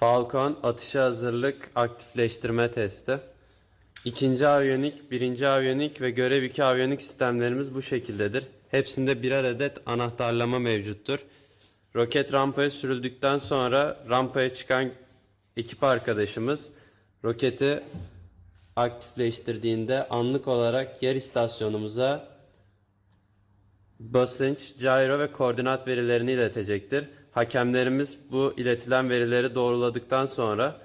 Falcon atışa hazırlık aktifleştirme testi. İkinci aviyonik, birinci aviyonik ve görev 2 aviyonik sistemlerimiz bu şekildedir. Hepsinde birer adet anahtarlama mevcuttur. Roket rampaya sürüldükten sonra rampaya çıkan ekip arkadaşımız roketi aktifleştirdiğinde anlık olarak yer istasyonumuza basınç, gyro ve koordinat verilerini iletecektir. Hakemlerimiz bu iletilen verileri doğruladıktan sonra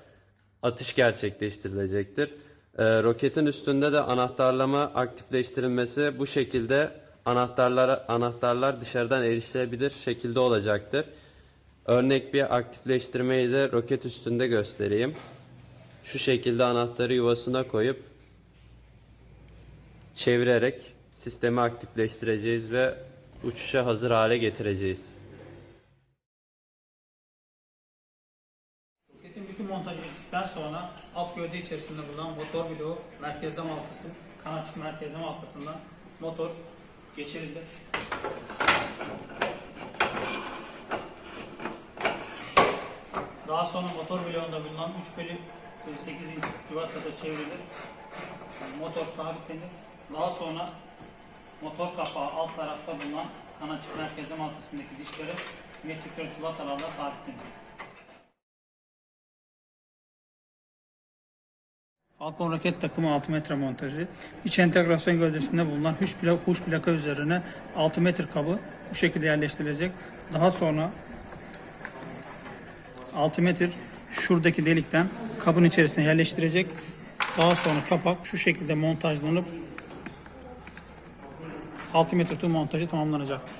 atış gerçekleştirilecektir. Ee, roketin üstünde de anahtarlama aktifleştirilmesi bu şekilde anahtarlar anahtarlar dışarıdan erişilebilir şekilde olacaktır. Örnek bir aktifleştirmeyi de roket üstünde göstereyim. Şu şekilde anahtarı yuvasına koyup çevirerek sistemi aktifleştireceğiz ve uçuşa hazır hale getireceğiz. Montajı bittikten sonra alt gövde içerisinde bulunan motor bloğu merkezleme halkası, kanat merkezleme halkasından motor geçirildi. Daha sonra motor bloğunda bulunan 3 bölü 8 inç cıvatada çevrilir. Motor sabitlenir. Daha sonra motor kapağı alt tarafta bulunan kanatçık merkezleme halkasındaki dişleri metrik 4 cıvatalarla sabitlenir. Falcon roket takımı 6 metre montajı. İç entegrasyon gövdesinde bulunan huş plaka, huş plaka üzerine 6 metre kabı bu şekilde yerleştirilecek. Daha sonra 6 metre şuradaki delikten kabın içerisine yerleştirecek. Daha sonra kapak şu şekilde montajlanıp 6 metre tüm montajı tamamlanacaktır.